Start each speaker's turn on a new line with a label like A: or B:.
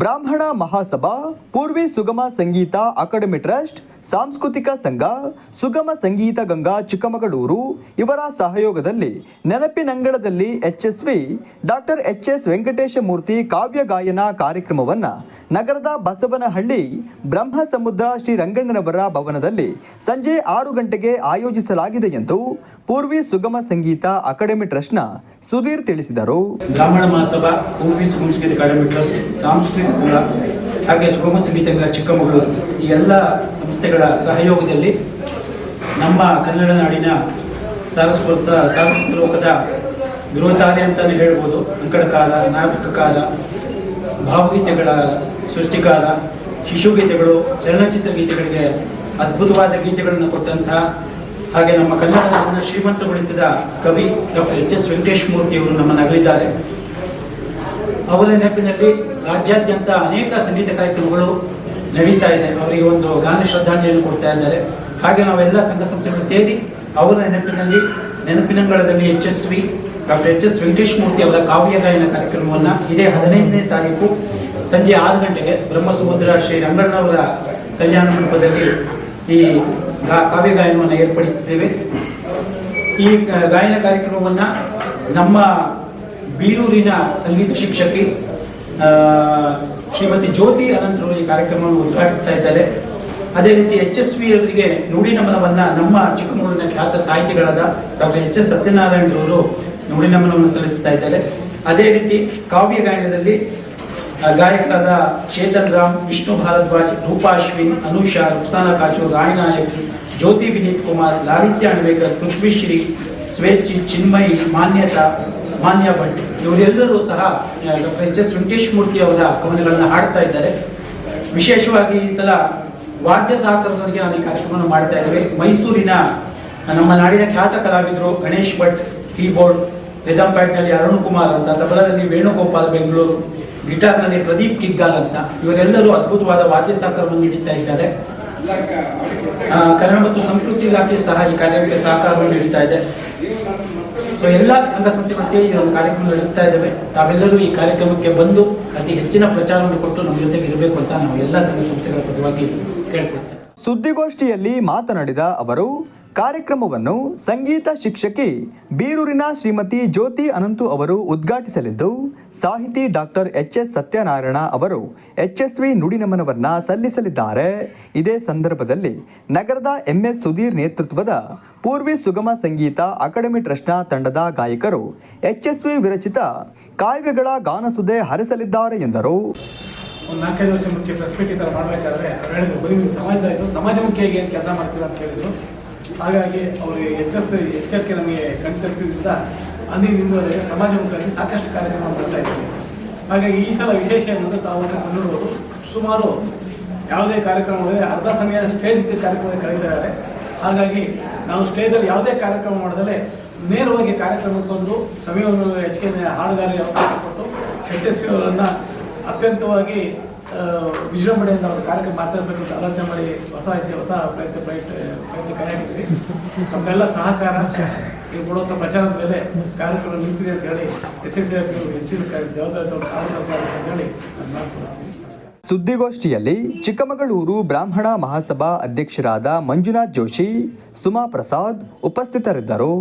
A: ಬ್ರಾಹ್ಮಣ ಮಹಾಸಭಾ, ಪೂರ್ವಿ ಸುಗಮ ಸಂಗೀತ academy trust, ಸಾಂಸ್ಕೃತಿಕ ಸಂಘ, ಸುಗಮ ಸಂಗೀತ ಗಂಗಾ ಚಿಕ್ಕಮಗಳೂರು ಇವರ ಸಹಯೋಗದಲ್ಲಿ ನೆನಪಿನಂಗಳದಲ್ಲಿ HSV, doctor H S Venkateshamurthy ಕಾವ್ಯ ಗಾಯನ ಕಾರ್ಯಕ್ರಮವನ್ನು ನಗರದ ಬಸವನಹಳ್ಳಿ ಬ್ರಹ್ಮ ಶ್ರೀ ರಂಗಣ್ಣನವರ ಭವನದಲ್ಲಿ ಸಂಜೆ ಆರು ಗಂಟೆಗೆ ಆಯೋಜಿಸಲಾಗಿದೆ ಎಂದು ಪೂರ್ವಿ ಸುಗಮ ಸಂಗೀತ ಅಕಾಡೆಮಿ ಟ್ರಸ್ಟ್ನ ಸುಧೀರ್ ತಿಳಿಸಿದರು.
B: ಬ್ರಾಹ್ಮಣ ಮಹಾಸಭಾ, ಪೂರ್ವಿ ಸುಗಮ ಸಂಗೀತ ಅಕಾಡೆಮಿ ಟ್ರಸ್ಟ್, ಸಾಂಸ್ಕೃತಿಕ ಸಂಘ ಹಾಗೆ ಸುಗಮ ಸಂಗೀತಂಗ ಚಿಕ್ಕಮಗಳೂರು ಈ ಎಲ್ಲ ಸಂಸ್ಥೆಗಳ ಸಹಯೋಗದಲ್ಲಿ ನಮ್ಮ ಕನ್ನಡ ನಾಡಿನ ಸಾರಸ್ವತ ಸಾರಸ್ವತ ಲೋಕದ ಗೃಹತಾರೆ ಅಂತಲೇ ಹೇಳ್ಬೋದು. ಅಂಕಣಕಾರ ನಾಟಕಕಾರ ಭಾವಗೀತೆಗಳ ಸೃಷ್ಟಿಕಾಲ ಶಿಶುಗೀತೆಗಳು ಚಲನಚಿತ್ರ ಗೀತೆಗಳಿಗೆ ಅದ್ಭುತವಾದ ಗೀತೆಗಳನ್ನು ಕೊಟ್ಟಂತಹ ಹಾಗೆ ನಮ್ಮ ಕನ್ನಡವನ್ನು ಶ್ರೀಮಂತಗೊಳಿಸಿದ ಕವಿ ಡಾಕ್ಟರ್ ಎಚ್ ಎಸ್ ವೆಂಕಟೇಶ್ ಮೂರ್ತಿಯವರು ನಮ್ಮನ್ನು ಅಗಲಿದ್ದಾರೆ ಅವರ ನೆನಪಿನಲ್ಲಿ ರಾಜ್ಯಾದ್ಯಂತ ಅನೇಕ ಸಂಗೀತ ಕಾರ್ಯಕ್ರಮಗಳು ನಡೀತಾ ಇದೆ. ಅವರಿಗೆ ಒಂದು ಗಾನ ಶ್ರದ್ಧಾಂಜಲಿಯನ್ನು ಕೊಡ್ತಾ ಇದ್ದಾರೆ. ಹಾಗೆ ನಾವೆಲ್ಲ ಸಂಘ ಸಂಸ್ಥೆಗಳು ಸೇರಿ ಅವರ ನೆನಪಿನಲ್ಲಿ ನೆನಪಿನಂಗಳದಲ್ಲಿ V doctor H S Venkatesh Murthy ಅವರ ಕಾವ್ಯ ಗಾಯನ ಕಾರ್ಯಕ್ರಮವನ್ನು ಇದೇ ಹದಿನೈದನೇ ತಾರೀಕು ಸಂಜೆ ಆರು ಗಂಟೆಗೆ ಬ್ರಹ್ಮಸಮುದ್ರ ಶ್ರೀ ರಂಗಣ್ಣವರ ಕಲ್ಯಾಣ ಮಂಟಪದಲ್ಲಿ ಈ ಗಾ ಕಾವ್ಯ ಗಾಯನವನ್ನು ಏರ್ಪಡಿಸಿದ್ದೇವೆ ಈ ಗಾಯನ ಕಾರ್ಯಕ್ರಮವನ್ನು ನಮ್ಮ ಬೀರೂರಿನ ಸಂಗೀತ ಶಿಕ್ಷಕಿ ಶ್ರೀಮತಿ ಜ್ಯೋತಿ ಅನಂತರು ಈ ಕಾರ್ಯಕ್ರಮವನ್ನು ಉದ್ಘಾಟಿಸ್ತಾ ಇದ್ದಾರೆ. ಅದೇ ರೀತಿ ಎಚ್ ಎಸ್ ವಿ ಅವರಿಗೆ ನುಡಿ ನಮನವನ್ನು ನಮ್ಮ ಚಿಕ್ಕಮಗಳೂರಿನ ಖ್ಯಾತ ಸಾಹಿತಿಗಳಾದ ಡಾಕ್ಟರ್ ಎಚ್ ಎಸ್ ಸತ್ಯನಾರಾಯಣರವರು ನುಡಿ ನಮನವನ್ನು ಸಲ್ಲಿಸ್ತಾ ಇದ್ದಾರೆ. ಅದೇ ರೀತಿ ಕಾವ್ಯ ಗಾಯನದಲ್ಲಿ ಗಾಯಕರಾದ ಚೇತನ್ ರಾಮ್, ವಿಷ್ಣು ಭಾರದ್ವಾಜ್ ರೂಪಾಶ್ವಿನ್ ಅನುಷಾ, ರುಕ್ಸಾನಾ ಕಾಚೂರ್, ರಾಣಿ ನಾಯಕ್, ಜ್ಯೋತಿ ವಿನೀತ್ ಕುಮಾರ್, ಲಾಲಿತ್ಯ ಅಣ್ವೇಕರ್ ಪೃಥ್ವಿಶ್ರೀ ಸ್ವೇಚ್ಛಿ ಚಿನ್ಮಯಿ, ಮಾನ್ಯತಾ ಮಾನ್ಯ ಭಟ್, ಇವರೆಲ್ಲರೂ ಸಹ doctor H S Venkatesh Murthy ಅವರ ಕವನಗಳನ್ನು ಹಾಡ್ತಾ ಇದ್ದಾರೆ. ವಿಶೇಷವಾಗಿ ಈ ಸಲ ವಾದ್ಯ ಸಹಕಾರದೊಂದಿಗೆ ನಾವು ಈ ಕಾರ್ಯಕ್ರಮವನ್ನು ಮಾಡ್ತಾ ಇದ್ದೇವೆ. ಮೈಸೂರಿನ ನಮ್ಮ ನಾಡಿನ ಖ್ಯಾತ ಕಲಾವಿದರು ಗಣೇಶ್ ಭಟ್, ಕೀಬೋರ್ಡ್, ರಿದಮ್ ಪ್ಯಾಟ್ನಲ್ಲಿ ಅರುಣ್ ಕುಮಾರ್ ಅಂತ ತಬಲದಲ್ಲಿ ವೇಣುಗೋಪಾಲ್ ಬೆಂಗಳೂರು, ಗಿಟಾರ್ನಲ್ಲಿ ಪ್ರದೀಪ್ ಕಿಗ್ಗಾಲ್ ಅಂತ, ಇವರೆಲ್ಲರೂ ಅದ್ಭುತವಾದ ವಾದ್ಯ ಸಹಕಾರವನ್ನು ನೀಡುತ್ತಾ ಇದ್ದಾರೆ. ಕನ್ನಡ ಮತ್ತು ಸಂಸ್ಕೃತಿ ಇಲಾಖೆ ಸಹ ಈ ಕಾರ್ಯಕ್ಕೆ ಸಹಕಾರವನ್ನು ನೀಡ್ತಾ ಇದೆ. ಸೊ ಎಲ್ಲ ಸಂಘ ಸಂಸ್ಥೆಗಳು ಸೇರಿ ಈ ಒಂದು ಕಾರ್ಯಕ್ರಮ ನಡೆಸ್ತಾ ಇದ್ದೇವೆ. ತಾವೆಲ್ಲರೂ ಈ ಕಾರ್ಯಕ್ರಮಕ್ಕೆ ಬಂದು ಅತಿ ಹೆಚ್ಚಿನ ಪ್ರಚಾರವನ್ನು ಕೊಟ್ಟು ನಮ್ಮ ಜೊತೆಗೆ ಇರಬೇಕು ಅಂತ ನಾವು ಎಲ್ಲ ಸಂಘ ಸಂಸ್ಥೆಗಳ ಪರವಾಗಿ ಕೇಳ್ಕೊಳ್ತೇವೆ.
A: ಸುದ್ದಿಗೋಷ್ಠಿಯಲ್ಲಿ ಮಾತನಾಡಿದ ಅವರು, ಕಾರ್ಯಕ್ರಮವನ್ನು ಸಂಗೀತ ಶಿಕ್ಷಕಿ ಬೀರೂರಿನ ಶ್ರೀಮತಿ ಜ್ಯೋತಿ ಅನಂತು ಅವರು ಉದ್ಘಾಟಿಸಲಿದ್ದು ಸಾಹಿತಿ ಡಾಕ್ಟರ್ ಎಚ್ ಎಸ್ ಸತ್ಯನಾರಾಯಣ ಅವರು ಎಚ್ ಎಸ್ ವಿ ನುಡಿನಮನವನ್ನ ಸಲ್ಲಿಸಲಿದ್ದಾರೆ. ಇದೇ ಸಂದರ್ಭದಲ್ಲಿ ನಗರದ ಎಂ ಎಸ್ ಸುಧೀರ್ ನೇತೃತ್ವದ ಪೂರ್ವಿ ಸುಗಮ ಸಂಗೀತ ಅಕಾಡೆಮಿ ಟ್ರಸ್ಟ್ನ ತಂಡದ ಗಾಯಕರು ವಿ ವಿರಚಿತ ಕಾವ್ಯಗಳ ಗಾನಸುದೆ ಹರಿಸಲಿದ್ದಾರೆ ಎಂದರು.
C: ಒಂದು ನಾಲ್ಕೈದು ವರ್ಷ ಮುಂಚೆ ಪ್ರೆಸ್ ಮೀಟ್ ಈ ಥರ ಮಾಡಬೇಕಾದ್ರೆ ಅವ್ರು ಹೇಳಿದ್ರು ಬರೀ ನೀವು ಸಮಾಜದಾಯಿತು ಸಮಾಜಮುಖಿಯಾಗಿ ಏನು ಕೆಲಸ ಮಾಡ್ತೀರಾ? ಅಂತ ಕೇಳಿದ್ರು. ಹಾಗಾಗಿ ಅವರು ಎಚ್ಚರಿಕೆ ಎಚ್ಚರಿಕೆ ನಮಗೆ ಕಣ್ತರಿಸಿದ್ರಿಂದ ಅಂದಿನಿಂದವರೆಗೆ ಸಮಾಜಮುಖವಾಗಿ ಸಾಕಷ್ಟು ಕಾರ್ಯಕ್ರಮ ಬರ್ತಾ ಇದ್ದೀವಿ ಹಾಗಾಗಿ ಈ ಸಲ ವಿಶೇಷ ಏನಂದ್ರೆ ತಾವು ನೋಡ್ಬೋದು ಸುಮಾರು ಯಾವುದೇ ಕಾರ್ಯಕ್ರಮ ಅರ್ಧ ಸಮಯ ಸ್ಟೇಜ್ ಕಾರ್ಯಕ್ರಮ ಕರೀತಾರೆ ಹಾಗಾಗಿ ನಾವು ಸ್ಟೇಜಲ್ಲಿ ಯಾವುದೇ ಕಾರ್ಯಕ್ರಮ ಮಾಡಿದರೆ ನೇರವಾಗಿ ಕಾರ್ಯಕ್ರಮಕ್ಕೆ ಬಂದು ಸಮಯವನ್ನು ಹೆಚ್ಚಿಗೆ ಹಾಡುಗಾರಿ ಅವಕಾಶ ಕೊಟ್ಟು ಯಶಸ್ವಿ ಅವರನ್ನು ಅತ್ಯಂತವಾಗಿ ವಿಜೃಂಭಣೆಯಿಂದ ಅವರ ಕಾರ್ಯಕ್ರಮ ಮಾತಾಡಬೇಕು ಅಂತ ಆಲೋಚನೆ ಮಾಡಿ ಹೊಸ ಹೊಸ ಪ್ರಯತ್ನ ಪ್ರಯತ್ನ ಪ್ರಯತ್ನ ಕೈ ತಮ್ಮೆಲ್ಲ ಸಹಕಾರ. ನೀವು ಕೊಡುವಂಥ ಪ್ರಚಾರದ ಮೇಲೆ ಕಾರ್ಯಕ್ರಮ ನಿಂತಿದೆ ಅಂತ ಹೇಳಿ ಎಸ್ ಎಸ್ ಹೆಚ್ಚಿನ ಜವಾಬ್ದಾರಿ ಅಂತ ಹೇಳಿ
A: ಸುದ್ದಿಗೋಷ್ಠಿಯಲ್ಲಿ ಚಿಕ್ಕಮಗಳೂರು ಬ್ರಾಹ್ಮಣ ಮಹಾಸಭಾ ಅಧ್ಯಕ್ಷರಾದ ಮಂಜುನಾಥ್ ಜೋಶಿ, ಸುಮಾ ಪ್ರಸಾದ್ ಉಪಸ್ಥಿತರಿದ್ದರು.